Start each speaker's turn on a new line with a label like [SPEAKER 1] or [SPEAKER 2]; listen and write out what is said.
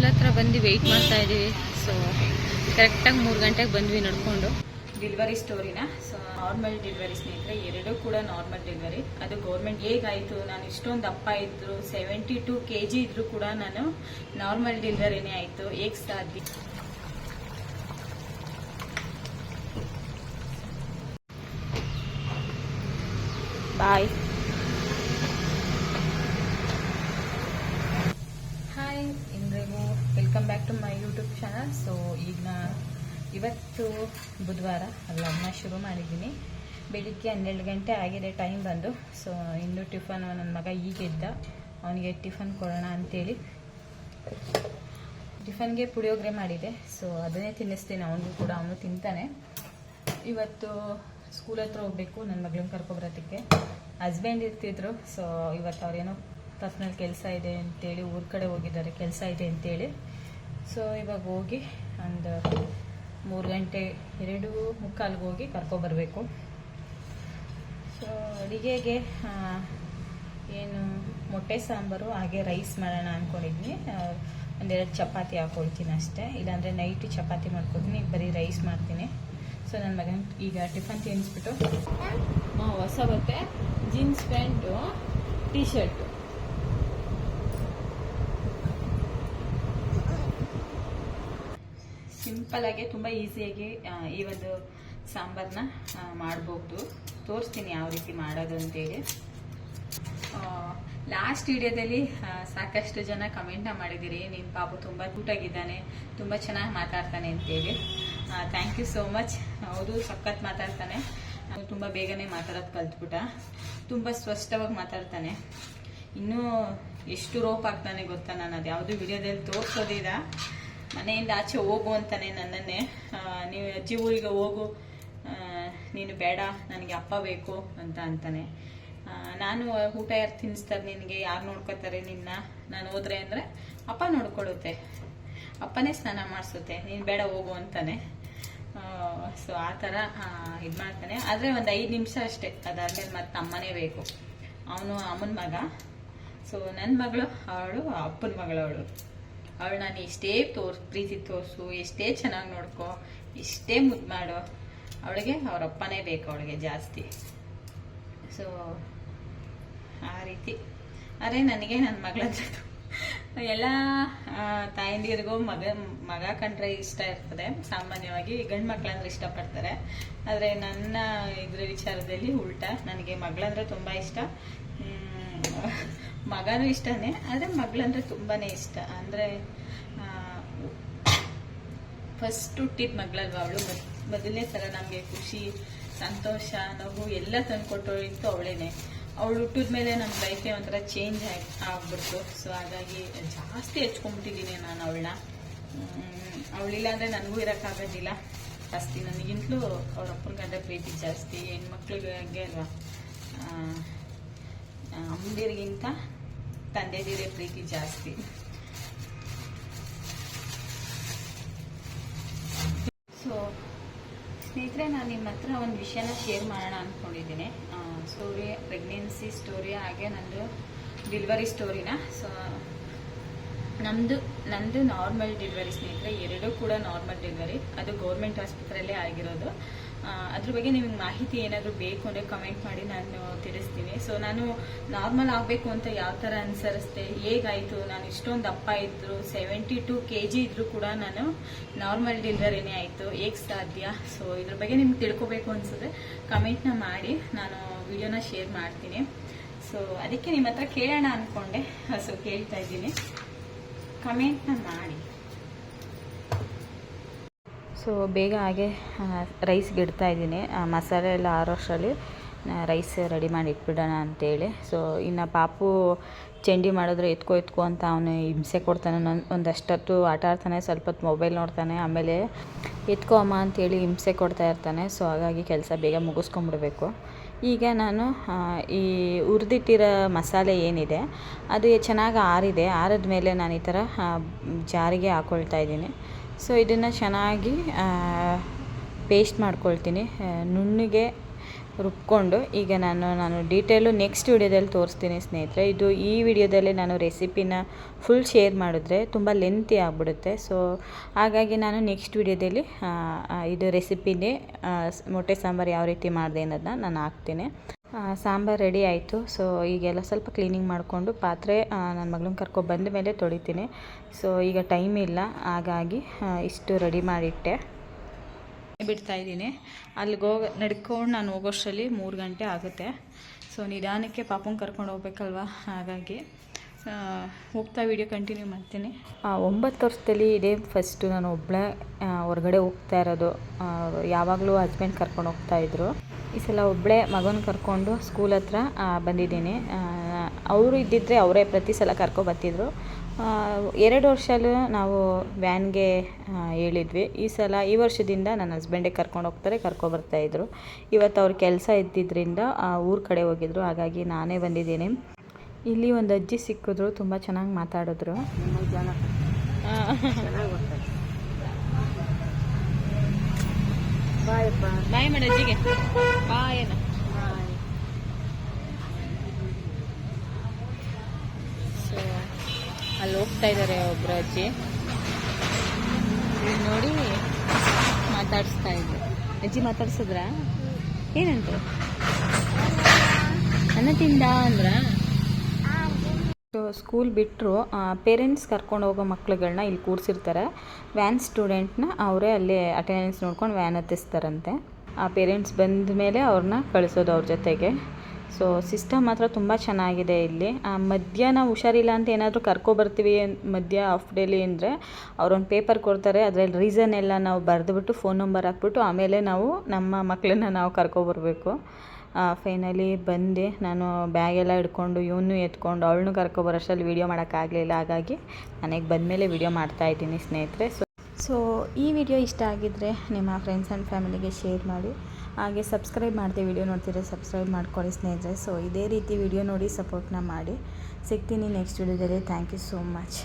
[SPEAKER 1] School ಹತ್ರ ಬಂದು weight ಮಾಡ್ತಾ ಇದೀವಿ ಸೊ ಕರೆಕ್ಟಾಗಿ ಮೂರು ಗಂಟೆಗೆ ಬಂದ್ವಿ ನಡ್ಕೊಂಡು. ಡಿಲ್ವರಿ ಸ್ಟೋರಿನ ಸೊ ನಾರ್ಮಲ್ ಡೆಲಿವರಿ ಸ್ನೇಹಿತರೆ, ಎರಡೂ ಕೂಡ ನಾರ್ಮಲ್ ಡೆಲಿವರಿ ಅದು ಗೌರ್ಮೆಂಟ್ ಹೇಗಾಯಿತು? ನಾನು ಇಷ್ಟೊಂದು ಅಪ್ಪ ಇದ್ರು ಸೆವೆಂಟಿ ಟು ಕೆ ಜಿ ಇದ್ರು ಕೂಡ ನಾನು ನಾರ್ಮಲ್ ಡೆಲಿವರಿನೇ ಆಯಿತು. ಹೇಗೆ ಸಾಧ್ಯ? Bye back to my YouTube channel so ಈಗ ಇವತ್ತು ಬುಧವಾರ ಲಗ್ನ ಶುರು ಮಾಡಿದ್ದೀನಿ. ಬೆಳಿಗ್ಗೆ ಹನ್ನೆರಡು ಗಂಟೆ ಆಗಿದೆ ಟೈಮ್ ಬಂದು. ಸೊ ಇನ್ನು ಟಿಫನ್, ನನ್ನ ಮಗ ಈಗಿದ್ದ. ಅವನಿಗೆ ಟಿಫನ್ ಕೊಡೋಣ ಅಂತೇಳಿ. ಟಿಫನ್ಗೆ ಪುಳಿಯೋಗರೆ ಮಾಡಿದೆ. ಸೊ ಅದನ್ನೇ ತಿನ್ನಿಸ್ತೀನಿ. ಅವನಿಗೂ ಕೂಡ ಅವನು ತಿಂತಾನೆ. ಇವತ್ತು ಸ್ಕೂಲ್ ಹತ್ರ ಹೋಗ್ಬೇಕು, ನನ್ನ ಮಗಳನ್ನ ಕರ್ಕೊಬರೋದಕ್ಕೆ ಹಸ್ಬೆಂಡ್ ಇರ್ತಿದ್ರು. ಸೊ ಇವತ್ತು ಅವ್ರೇನೋ ಪರ್ಸ್ನಲ್ ಕೆಲಸ ಇದೆ ಅಂತೇಳಿ, ಊರ ಕಡೆ ಹೋಗಿದ್ದಾರೆ, ಕೆಲಸ ಇದೆ ಅಂತೇಳಿ. ಸೊ ಇವಾಗ ಹೋಗಿ ಒಂದು ಮೂರು ಗಂಟೆ ಎರಡು ಮುಕ್ಕಾಲ್ಗೆ ಹೋಗಿ ಕರ್ಕೊಬರ್ಬೇಕು. ಸೊ ಅಡುಗೆಗೆ ಏನು ಮೊಟ್ಟೆ ಸಾಂಬಾರು ಹಾಗೆ ರೈಸ್ ಮಾಡೋಣ ಅಂದ್ಕೊಂಡಿದ್ವಿ ಒಂದೆರಡು ಚಪಾತಿ ಹಾಕೊಳ್ತೀನಿ ಅಷ್ಟೇ. ಇಲ್ಲಾಂದರೆ ನೈಟು ಚಪಾತಿ ಮಾಡ್ಕೊತೀನಿ ಈಗ ಬರೀ ರೈಸ್ ಮಾಡ್ತೀನಿ. ಸೊ ನನ್ನ ಮಗನ ಈಗ ಟಿಫನ್ ತಿನ್ನಿಸ್ಬಿಟ್ಟು ಹಾಂ? ಹೊಸ ಬಟ್ಟೆ ಜೀನ್ಸ್ ಪ್ಯಾಂಟು ಟೀ ಶರ್ಟು ಸಿಂಪಲಾಗಿ ತುಂಬ ಈಸಿಯಾಗಿ ಈ ಒಂದು ಸಾಂಬಾರನ್ನ ಮಾಡ್ಬೋದು. ತೋರಿಸ್ತೀನಿ ಯಾವ ರೀತಿ ಮಾಡೋದು ಅಂತೇಳಿ. ಲಾಸ್ಟ್ ವಿಡಿಯೋದಲ್ಲಿ ಸಾಕಷ್ಟು ಜನ ಕಮೆಂಟ್ ಮಾಡಿದ್ದೀರಿ. ನಿಮ್ಮ ಪಾಪು ತುಂಬ ಆಗಿದ್ದಾನೆ, ತುಂಬ ಚೆನ್ನಾಗಿ ಮಾತಾಡ್ತಾನೆ ಅಂತೇಳಿ. ಥ್ಯಾಂಕ್ ಯು ಸೋ ಮಚ್ ಹೌದು, ಸಖತ್ ಮಾತಾಡ್ತಾನೆ. ತುಂಬಾ ಬೇಗನೆ ಮಾತಾಡೋದು ಕಲ್ತ್ಬಿಟ್ಟ. ತುಂಬ ಸ್ಪಷ್ಟವಾಗಿ ಮಾತಾಡ್ತಾನೆ. ಇನ್ನೂ ಎಷ್ಟು ರೋಪ್ ಆಗ್ತಾನೆ ಗೊತ್ತಾ ನಾನು? ಅದು ಯಾವುದು ವಿಡಿಯೋದಲ್ಲಿ ತೋರಿಸೋದಿಲ್ಲ. ಮನೆಯಿಂದ ಆಚೆ ಹೋಗು ಅಂತಾನೆ ನನ್ನನ್ನೇ. ನೀವು ಅಜ್ಜಿ ಊರಿಗೆ ಹೋಗು. ನೀನು ಬೇಡ, ನನಗೆ ಅಪ್ಪ ಬೇಕು ಅಂತ ಅಂತಾನೆ. ನಾನು ಊಟ ಯಾರು ತಿನ್ನಿಸ್ತಾರೆ ನಿನಗೆ, ಯಾರು ನೋಡ್ಕೋತಾರೆ ನಿನ್ನ? ನಾನು ಹೋದ್ರೆ ಅಂದರೆ ಅಪ್ಪ ನೋಡ್ಕೊಳುತ್ತೆ ಅಪ್ಪನೇ ಸ್ನಾನ ಮಾಡಿಸುತ್ತೆ. ನೀನು ಬೇಡ ಹೋಗು ಅಂತಾನೆ. ಸೊ ಆ ಥರ ಇದು ಮಾಡ್ತಾನೆ. ಆದರೆ ಒಂದು ಐದು ನಿಮಿಷ ಅಷ್ಟೇ. ಅದಾದಮೇಲೆ ಮತ್ತೆ ಅಮ್ಮನೇ ಬೇಕು. ಅವನು ಅಮ್ಮನ ಮಗ. ಸೊ ನನ್ನ ಮಗಳು, ಅವಳು ಅಪ್ಪನ ಮಗಳು ಅವಳು. ಅವಳು ನಾನು ಎಷ್ಟೇ ತೋರ್ಸು ಪ್ರೀತಿ ತೋರಿಸು ಎಷ್ಟೇ ಚೆನ್ನಾಗಿ ನೋಡ್ಕೊ ಇಷ್ಟೇ ಮುದ್ದು ಮಾಡು. ಅವಳಿಗೆ ಅವ್ರ ಅಪ್ಪನೇ ಬೇಕು ಅವಳಿಗೆ ಜಾಸ್ತಿ. ಸೊ ಆ ರೀತಿ. ಅರೆ ನನಗೆ ನನ್ನ ಮಗಳ ಎಲ್ಲ ಆ, ತಾಯಂದಿರಿಗೂ ಮಗ ಮಗ ಕಂಡ್ರೆ ಇಷ್ಟ ಇರ್ತದೆ. ಸಾಮಾನ್ಯವಾಗಿ ಗಂಡು ಮಕ್ಕಳಂದ್ರೆ ಇಷ್ಟಪಡ್ತಾರೆ. ಆದರೆ ನನ್ನ ಇದ್ರ ವಿಚಾರದಲ್ಲಿ ಉಲ್ಟಾ ನನಗೆ ಮಗಳಂದ್ರೆ ತುಂಬ ಇಷ್ಟ. ಮಗನೂ ಇಷ್ಟನೇ, ಆದರೆ ಮಗಳಂದ್ರೆ ತುಂಬಾ ಇಷ್ಟ. ಅಂದರೆ ಫಸ್ಟ್ ಹುಟ್ಟಿದ ಮಗಳಲ್ವ ಅವಳು? ಮೊದಲನೇ ಥರ ನಮಗೆ ಖುಷಿ, ಸಂತೋಷ ನಗು ಎಲ್ಲ ತಂದ್ಕೊಟ್ಟೋಳಿತ್ತು ಅವಳೇನೆ. ಅವಳು ಹುಟ್ಟಿದ ಮೇಲೆ ನಮ್ಮ ಲೈಫೇ ಒಂಥರ ಚೇಂಜ್ ಆಗಿ, ಆಗ್ಬಿಡ್ತು. ಸೊ ಹಾಗಾಗಿ ಜಾಸ್ತಿ ಹೆಚ್ಕೊಂಡ್ಬಿಟ್ಟಿದ್ದೀನಿ ನಾನು ಅವಳನ್ನ. ಅವಳಿಲ್ಲ ಅಂದರೆ ನನಗೂ ಇರೋಕ್ಕಾಗೋದಿಲ್ಲ ಜಾಸ್ತಿ ನನಗಿಂತಲೂ ಅವ್ರ ಅಪ್ಪನ ಗಂಡ ಪ್ರೀತಿ ಜಾಸ್ತಿ, ಹೆಣ್ಮಕ್ಳಿಗೆ ಹಂಗೆ ಅಲ್ವಾ? ಅಮ್ಮಂದಿರಿಗಿಂತ ತಂದೆದಿರೇ ಪ್ರೀತಿ ಜಾಸ್ತಿ. ಸೊ ಸ್ನೇಹಿತರೆ, ನಾನು ನಿಮ್ಮ ಹತ್ರ ಒಂದು ವಿಷಯನ ಶೇರ್ ಮಾಡೋಣ ಅಂದ್ಕೊಂಡಿದ್ದೀನಿ ಸ್ಟೋರಿ ಪ್ರೆಗ್ನೆನ್ಸಿ ಸ್ಟೋರಿ ಹಾಗೆ ನಂದು ಡಿಲ್ವರಿ ಸ್ಟೋರಿನ ಸೊ ನಮ್ಮದು ನಂದು ನಾರ್ಮಲ್ ಡೆಲಿವರಿ ಸ್ನೇಹಿತರೆ, ಎರಡೂ ಕೂಡ ನಾರ್ಮಲ್ ಡೆಲಿವರಿ ಅದು ಗೌರ್ಮೆಂಟ್ ಆಸ್ಪತ್ರೆಯಲ್ಲೇ ಆಗಿರೋದು. ಅದ್ರ ಬಗ್ಗೆ ನಿಮಗೆ ಮಾಹಿತಿ ಏನಾದರೂ ಬೇಕು ಅಂದರೆ ಕಮೆಂಟ್ ಮಾಡಿ ನಾನು ತಿಳಿಸ್ತೀನಿ. ಸೊ ನಾನು ನಾರ್ಮಲ್ ಆಗಬೇಕು ಅಂತ ಯಾವ ಥರ ಅನುಸರಿಸ್ದೆ ಹೇಗಾಯಿತು? ನಾನು ಇಷ್ಟೊಂದು ಅಪ್ಪ ಇದ್ದರು ಸೆವೆಂಟಿ ಟು ಕೆ ಜಿ ಇದ್ದರೂ ಕೂಡ ನಾನು ನಾರ್ಮಲ್ ಡೆಲಿವರಿನೇ ಆಯಿತು. ಹೇಗ್ ಸಾಧ್ಯ? ಸೊ ಇದ್ರ ಬಗ್ಗೆ ನಿಮ್ಗೆ ತಿಳ್ಕೊಬೇಕು ಅನ್ಸಿದ್ರೆ ನ ಮಾಡಿ. ನಾನು ವಿಡಿಯೋನ ಶೇರ್ ಮಾಡ್ತೀನಿ. ಸೊ ಅದಕ್ಕೆ ನಿಮ್ಮ ಹತ್ರ ಕೇಳೋಣ ಅಂದ್ಕೊಂಡೆ ಸೊ ಕೇಳ್ತಾ ಇದ್ದೀನಿ. ಕಮೆಂಟ್ನ ಮಾಡಿ. ಸೊ ಬೇಗ ಹಾಗೆ ರೈಸ್ಗೆ ಇಡ್ತಾ ಇದ್ದೀನಿ. ಮಸಾಲೆ ಎಲ್ಲ ಆರೋಷ್ಟರಲ್ಲಿ ರೈಸ್ ರೆಡಿ ಮಾಡಿ ಇಟ್ಬಿಡೋಣ ಅಂತೇಳಿ. ಸೊ ಇನ್ನು ಪಾಪು ಚಂಡಿ ಮಾಡಿದ್ರೆ ಎತ್ಕೊ ಎತ್ಕೊ ಅಂತ ಅವನು ಹಿಂಸೆ ಕೊಡ್ತಾನೆ. ನನ್ನ ಒಂದಷ್ಟೊತ್ತು ಆಟ ಆಡ್ತಾನೆ ಸ್ವಲ್ಪ ಹೊತ್ತು ಮೊಬೈಲ್ ನೋಡ್ತಾನೆ. ಆಮೇಲೆ ಎತ್ಕೊ ಅಮ್ಮ ಅಂತೇಳಿ ಹಿಂಸೆ ಕೊಡ್ತಾ ಇರ್ತಾನೆ. ಸೊ ಹಾಗಾಗಿ ಕೆಲಸ ಬೇಗ ಮುಗಿಸ್ಕೊಂಬಿಡ್ಬೇಕು ಈಗ ನಾನು ಈ ಹುರಿದಿಟ್ಟಿರೋ ಮಸಾಲೆ ಏನಿದೆ, ಅದು ಚೆನ್ನಾಗಿ ಆರಿದೆ. ಆರಿದ ಮೇಲೆ ನಾನು ಈ ಥರ ಜಾರಿಗೆ ಹಾಕ್ಕೊಳ್ತಾ ಇದ್ದೀನಿ. ಸೊ ಇದನ್ನು ಚೆನ್ನಾಗಿ ಪೇಸ್ಟ್ ಮಾಡ್ಕೊಳ್ತೀನಿ. ನುಣ್ಣಗೆ ರುಬ್ಕೊಂಡು ಈಗ ನಾನು ನಾನು ಡೀಟೇಲು ನೆಕ್ಸ್ಟ್ ವಿಡಿಯೋದಲ್ಲಿ ತೋರಿಸ್ತೀನಿ ಸ್ನೇಹಿತರೆ. ಇದು ಈ ವಿಡಿಯೋದಲ್ಲಿ ನಾನು ರೆಸಿಪಿನ ಫುಲ್ ಶೇರ್ ಮಾಡಿದ್ರೆ ತುಂಬ ಲೆಂತಿ ಆಗಿಬಿಡುತ್ತೆ. ಸೊ ಹಾಗಾಗಿ ನಾನು ನೆಕ್ಸ್ಟ್ ವಿಡಿಯೋದಲ್ಲಿ ಇದು ರೆಸಿಪಿನೇ ಮೊಟ್ಟೆ ಸಾಂಬಾರು ಯಾವ ರೀತಿ ಮಾಡಿದೆ ಅನ್ನೋದನ್ನ ನಾನು ಹಾಕ್ತೀನಿ. ಸಾಂಬಾರು ರೆಡಿ ಆಯಿತು. ಸೊ ಈಗೆಲ್ಲ ಸ್ವಲ್ಪ ಕ್ಲೀನಿಂಗ್ ಮಾಡಿಕೊಂಡು ಪಾತ್ರೆ ನನ್ನ ಮಗಳನ್ನ ಕರ್ಕೊ ಬಂದ ಮೇಲೆ ತೊಳಿತೀನಿ. ಸೊ ಈಗ ಟೈಮ್ ಇಲ್ಲ. ಹಾಗಾಗಿ ಇಷ್ಟು ರೆಡಿ ಮಾಡಿಟ್ಟೆ. ಬಿಡ್ತಾ ಇದ್ದೀನಿ. ಅಲ್ಲಿಗೆ ಹೋಗ, ನಡ್ಕೊಂಡು ನಾನು ಹೋಗೋಷ್ಟರಲ್ಲಿ ಮೂರು ಗಂಟೆ ಆಗುತ್ತೆ. ಸೊ ನಿಧಾನಕ್ಕೆ ಪಾಪನ ಕರ್ಕೊಂಡು ಹೋಗ್ಬೇಕಲ್ವ? ಹಾಗಾಗಿ. ಹೋಗ್ತಾ ವಿಡಿಯೋ ಕಂಟಿನ್ಯೂ ಮಾಡ್ತೀನಿ. ಒಂಬತ್ತು ವರ್ಷದಲ್ಲಿ ಇದೇ ಫಸ್ಟು ನಾನು ಒಬ್ಬಳೇ ಹೊರಗಡೆ ಹೋಗ್ತಾ ಇರೋದು. ಯಾವಾಗಲೂ ಹಸ್ಬೆಂಡ್ ಕರ್ಕೊಂಡು ಹೋಗ್ತಾಯಿದ್ರು ಈ ಸಲ ಒಬ್ಬಳೇ ಮಗನ ಕರ್ಕೊಂಡು ಸ್ಕೂಲ್ ಹತ್ರ ಬಂದಿದ್ದೀನಿ. ಅವರು ಇದ್ದಿದ್ದರೆ ಅವರೇ ಪ್ರತಿ ಸಲ ಕರ್ಕೊ ಬರ್ತಿದ್ರು. ಎರಡು ವರ್ಷಲ್ಲೂ ನಾವು ವ್ಯಾನ್ಗೆ ಹೇಳಿದ್ವಿ. ಈ ಸಲ, ಈ ವರ್ಷದಿಂದ ನನ್ನ ಹಸ್ಬೆಂಡೇ ಕರ್ಕೊಂಡು ಹೋಗ್ತಾರೆ ಕರ್ಕೊಬರ್ತಾಯಿದ್ರು ಇವತ್ತು ಅವ್ರ ಕೆಲಸ ಇದ್ದಿದ್ದರಿಂದ ಊರ ಕಡೆ ಹೋಗಿದ್ರು. ಹಾಗಾಗಿ ನಾನೇ ಬಂದಿದ್ದೀನಿ. ಇಲ್ಲಿ ಒಂದು ಅಜ್ಜಿ ಸಿಕ್ಕಿದ್ರು, ತುಂಬ ಚೆನ್ನಾಗಿ ಮಾತಾಡಿದ್ರು. ಬಾಯ್ ಅಜ್ಜಿಗೆ. ಅಲ್ಲಿ ಹೋಗ್ತಾ ಇದ್ದಾರೆ ಒಬ್ರು ಅಜ್ಜಿ. ನೋಡಿ ಮಾತಾಡಿಸ್ತಾ ಇದ್ರು. ಅಜ್ಜಿ ಮಾತಾಡ್ಸಿದ್ರಾ? ಏನಂತ? ಅನ್ನ ತಿಂದ ಅಂದ್ರ? ಸ್ಕೂಲ್ ಬಿಟ್ಟರು ಪೇರೆಂಟ್ಸ್ ಕರ್ಕೊಂಡು ಹೋಗೋ ಮಕ್ಳುಗಳನ್ನ ಇಲ್ಲಿ ಕೂರಿಸಿರ್ತಾರೆ. ವ್ಯಾನ್ ಸ್ಟೂಡೆಂಟ್ನ ಅವರೇ ಅಲ್ಲಿ ಅಟೆಂಡೆನ್ಸ್ ನೋಡ್ಕೊಂಡು ವ್ಯಾನ್ ಹತ್ತಿಸ್ತಾರಂತೆ. ಆ ಪೇರೆಂಟ್ಸ್ ಬಂದ ಮೇಲೆ ಅವ್ರನ್ನ ಕಳಿಸೋದು ಅವ್ರ ಜೊತೆಗೆ. ಸೊ ಸಿಸ್ಟಮ್ ಮಾತ್ರ ತುಂಬ ಚೆನ್ನಾಗಿದೆ ಇಲ್ಲಿ. ಮಧ್ಯಾಹ್ನ ಹುಷಾರಿಲ್ಲ ಅಂತ ಏನಾದರೂ ಕರ್ಕೊಬರ್ತೀವಿ ಮಧ್ಯ ಹಾಫ್ ಡೇಲಿ ಅಂದರೆ ಅವ್ರೊಂದು ಪೇಪರ್ ಕೊಡ್ತಾರೆ, ಅದರಲ್ಲಿ ರೀಸನ್ ಎಲ್ಲ ನಾವು ಬರೆದುಬಿಟ್ಟು ಫೋನ್ ನಂಬರ್ ಹಾಕ್ಬಿಟ್ಟು ಆಮೇಲೆ ನಾವು ನಮ್ಮ ಮಕ್ಕಳನ್ನ ನಾವು ಕರ್ಕೊಬರ್ಬೇಕು ಫೈನಲಿ ಬಂದೆ. ನಾನು ಬ್ಯಾಗೆಲ್ಲ ಹಿಡ್ಕೊಂಡು, ಇವನು ಎತ್ಕೊಂಡು, ಅವಳನ್ನು ಕರ್ಕೊಬರೋಷ್ಟಲ್ಲಿ ವೀಡಿಯೋ ಮಾಡೋಕ್ಕಾಗಲಿಲ್ಲ ಹಾಗಾಗಿ ನನಗೆ ಬಂದಮೇಲೆ ವೀಡಿಯೋ ಮಾಡ್ತಾಯಿದ್ದೀನಿ ಸ್ನೇಹಿತರೆ. ಸೊ ಸೊ ಈ ವಿಡಿಯೋ ಇಷ್ಟ ಆಗಿದ್ದರೆ ನಿಮ್ಮ ಫ್ರೆಂಡ್ಸ್ ಆ್ಯಂಡ್ ಫ್ಯಾಮಿಲಿಗೆ ಶೇರ್ ಮಾಡಿ. ಹಾಗೆ ಸಬ್ಸ್ಕ್ರೈಬ್ ಮಾಡ್ತೀವಿ ವಿಡಿಯೋ ನೋಡ್ತಿದ್ರೆ ಸಬ್ಸ್ಕ್ರೈಬ್ ಮಾಡ್ಕೊಳ್ಳಿ ಸ್ನೇಹಿತರೆ. ಸೊ ಇದೇ ರೀತಿ ವಿಡಿಯೋ ನೋಡಿ ಸಪೋರ್ಟ್ನ ಮಾಡಿ. ಸಿಗ್ತೀನಿ ನೆಕ್ಸ್ಟ್ ವಿಡಿಯೋದಲ್ಲಿ ಥ್ಯಾಂಕ್ ಯು ಸೋ ಮಚ್